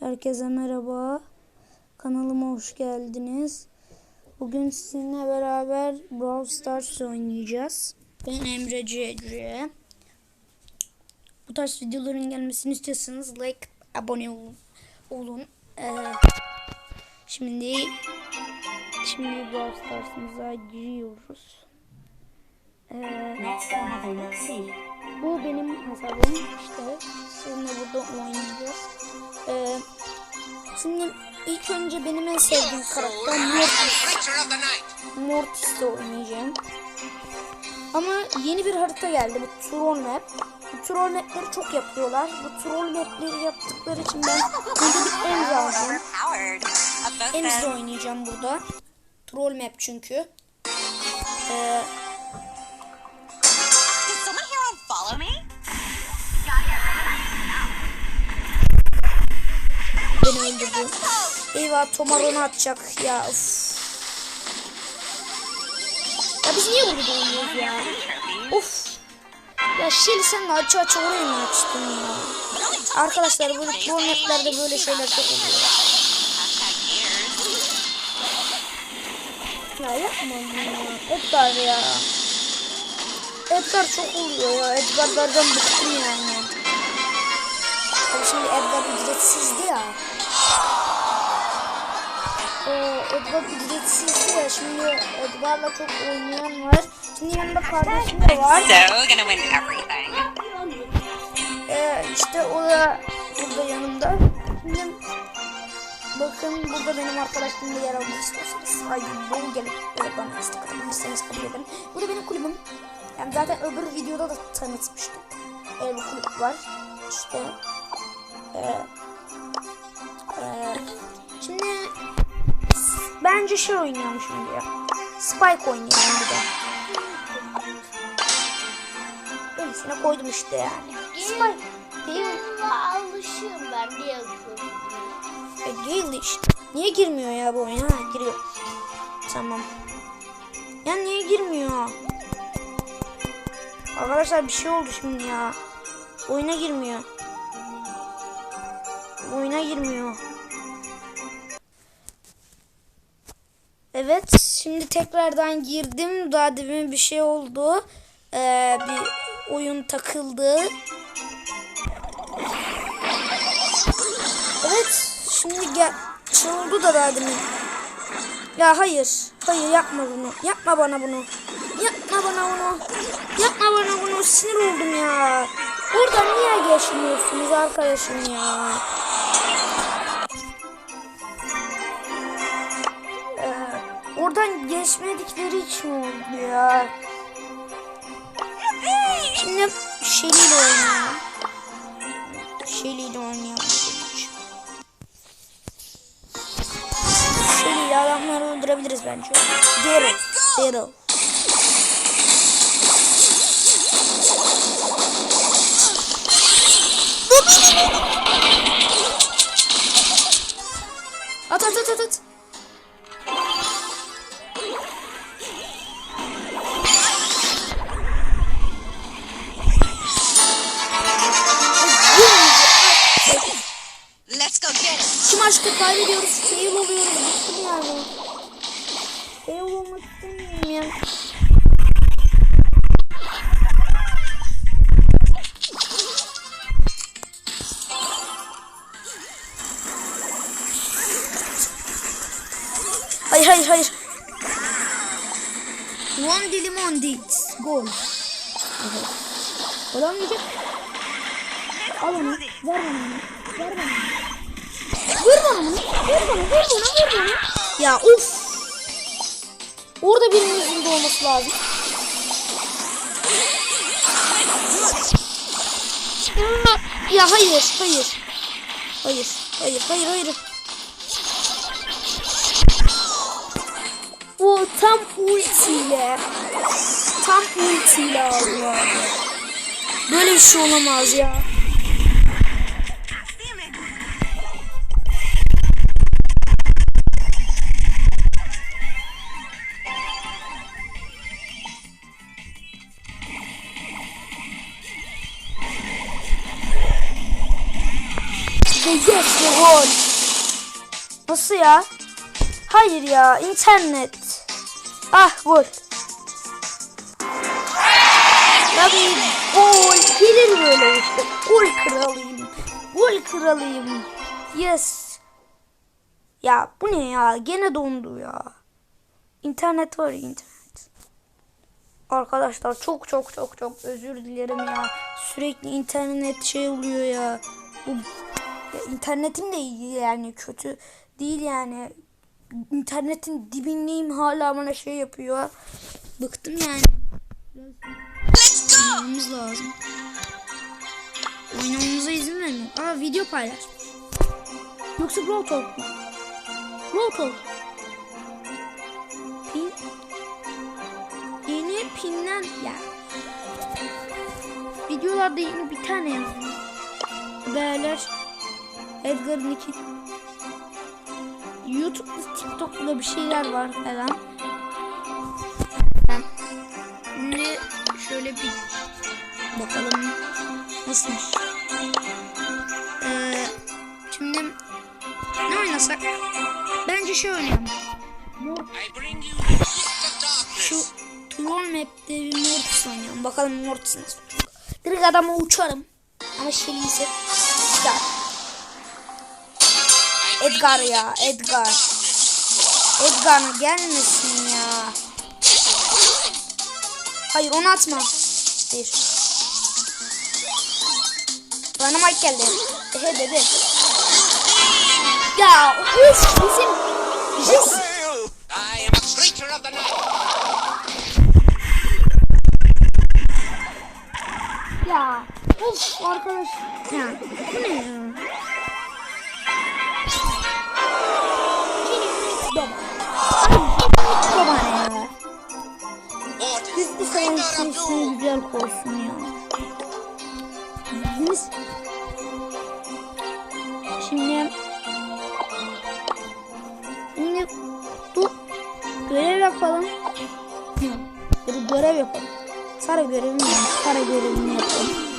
Herkese merhaba. Kanalıma hoş geldiniz. Bugün sizinle beraber Brawl Stars oynayacağız. Ben Emre Cece. Bu tarz videoların gelmesini istiyorsanız like, abone olun. olun. Ee, şimdi şimdi Brawl Stars'ımıza giriyoruz. Ee. Bu benim hesabım işte. Sizinle burada oynayacağız. Ee, şimdi ilk önce benim en sevdiğim karakter Mortis. Mortis'te oynayacağım. Ama yeni bir harita geldi. Bu troll map. Bu troll mapleri çok yapıyorlar. Bu troll mapleri yaptıkları için ben burada bir. Above Emz'de them. oynayacağım burada. Troll map çünkü. Ee, beni öldürdü. Eyvah Tomaronu atacak ya. Uf. Ya biz niye burada oynuyoruz ya? Of. Ya Shelly sen de açı açı oraya mı açtın ya? Arkadaşlar böyle turnettlerde böyle şeyler çok oluyor. Ya yapma bunu ya. Edgar ya. Edgar çok oluyor ya. Edgar'lardan bıktım yani. Tabii şimdi Edgar ücretsizdi ya. Ee, Edgar ücretsizdi ya. Şimdi Edgar'la çok oynayan var. Şimdi yanında kardeşim de var. So gonna win everything. Ee, işte o da burada yanımda. Şimdi bakın burada benim arkadaşlarım da yer almak istiyorsanız. Haydi bol gelip böyle bana istek atabilirseniz kabul ederim. Bu da benim kulübüm. Yani zaten öbür videoda da tanıtmıştım. Öyle bir kulüp var. İşte ee, ee, şimdi bence şey oynayalım şimdi ya. Spike oynayalım bir de. Öylesine koydum işte yani. Spike değil mi? Alışığım ben diye yapıyorum. E, Gale işte. Niye girmiyor ya bu oyuna? Ha, giriyor. Tamam. Ya niye girmiyor? Arkadaşlar bir şey oldu şimdi ya. Oyuna girmiyor. Oyuna girmiyor. Evet, şimdi tekrardan girdim. Daha demin bir şey oldu. Ee, bir oyun takıldı. Evet, şimdi gel. Şey da daha demin. Ya hayır, hayır yapma bunu. Yapma bana bunu. Yapma bana bunu. Yapma bana bunu. Sinir oldum ya. Buradan niye geçmiyorsunuz arkadaşım ya? Oradan geçmedikleri için oldu ya. Şimdi Shelly ile oynayalım. Shelly ile oynayalım. Shelly ile adamları öldürebiliriz bence. Daryl. Daryl. At at at at at. Di. Gol. Evet. Olamayacak. Al onu. Ver bana onu. Ver bana onu. Ver bana bunu. Ver bana, ver bana, ver bana. Ya uf. Orada birimizin de olması lazım. Ya hayır, hayır. Hayır, hayır, hayır, hayır. O tam ultiyle. Tam ultiyle aldı abi. Böyle bir şey olamaz ya. yes ve gol. Nasıl ya? Hayır ya internet. Ah gol. Tabii gol gelir böyle işte. Gol kralıyım. Gol kralıyım. Yes. Ya bu ne ya? Gene dondu ya. İnternet var internet. Arkadaşlar çok çok çok çok özür dilerim ya. Sürekli internet şey oluyor ya. Bu ya internetim de iyi yani kötü değil yani. İnternetin dibindeyim hala bana şey yapıyor. Bıktım yani. Biraz oynamamız lazım. Oynamamıza izin vermiyor. Aa video paylaş. Yoksa Brawl Talk mu? Brawl Talk. Pin. Yeni pinden ya. Videolarda yeni bir tane yazıyor. Haberler. Edgar'ın iki YouTube'da TikTok'ta bir şeyler var falan. Şimdi şöyle bir bakalım nasılmış. Ee, şimdi ne oynasak? Bence şey oynayalım. Şu Troll Map'te bir Mortis oynayalım. Bakalım Mortis nasıl olacak. Direkt adama uçarım. Ama şey ise Edgar. Edgar ya Edgar. Edgar gelmesin ya. Hayır onu atma. Hayır. Bana Mike geldi. Ehe dedi. Ya of bizim night. Ya of arkadaş. Ya bu ne ya? Doom? güzel koysun ya. Biz şimdi şimdi dur görev yapalım. Dur görev yapalım. Sarı görevimi yap. Sarı görevimi yapalım.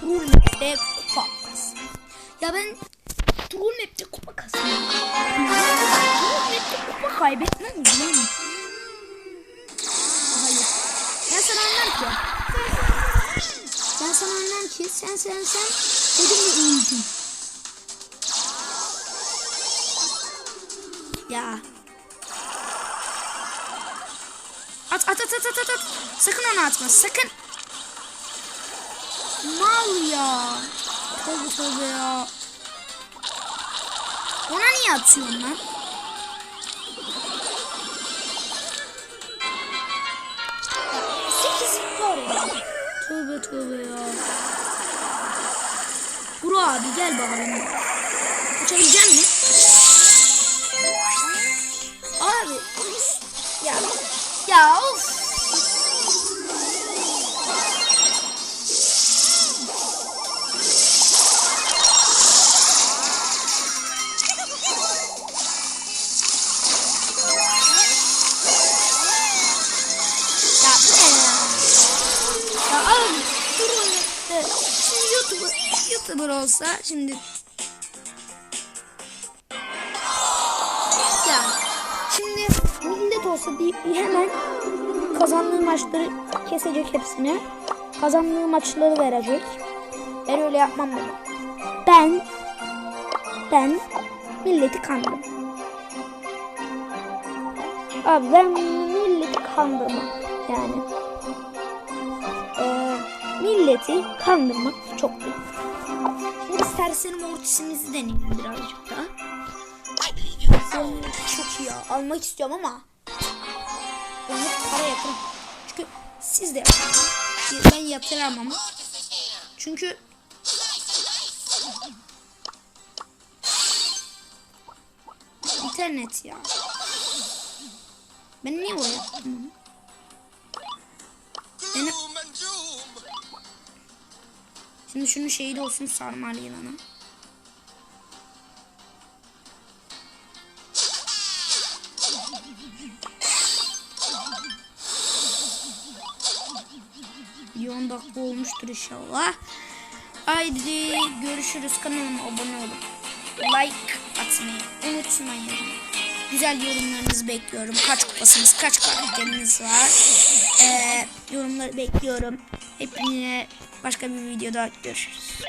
Troll Map'te kupa kas. Ya ben Troll Map'te kupa kasıyorum. Troll Map'te kupa kaybetmem mi lan? Hayır. Ben sana anlar ki. Ben sana anlar ki sen sen sen dedim mi öldün. Ya. At at at at at at. Sakın onu atma sakın. Mal ya. Tövbe tövbe ya. Ona niye atıyorsun lan? Tövbe ya. Bro abi gel bakalım. Uçabilecek misin? Abi. Ya. Ya of. İşte. Şimdi YouTuber, YouTuber olsa şimdi ya şimdi millet olsa deyip hemen kazandığı maçları kesecek hepsini. Kazandığı maçları verecek. Ben öyle yapmam baba. Ben ben milleti kandım. Abi ben milleti kandırmam yani. Milleti kandırmak çok iyi. Şimdi serseri mortisimizi deneyelim birazcık daha. Çok iyi ya. Almak istiyorum ama onu para yatırım. Çünkü siz de yapın. Ben yatıramam. Çünkü internet ya. Ben niye bunu? Şimdi şunun şeyi olsun sarmal yılanı. Bir 10 dakika olmuştur inşallah. Haydi görüşürüz kanalıma abone olun. like atmayı unutmayın. Güzel yorumlarınızı bekliyorum. Kaç kupasınız, kaç karakteriniz var. Ee, yorumları bekliyorum. Hepinize başka bir videoda görüşürüz.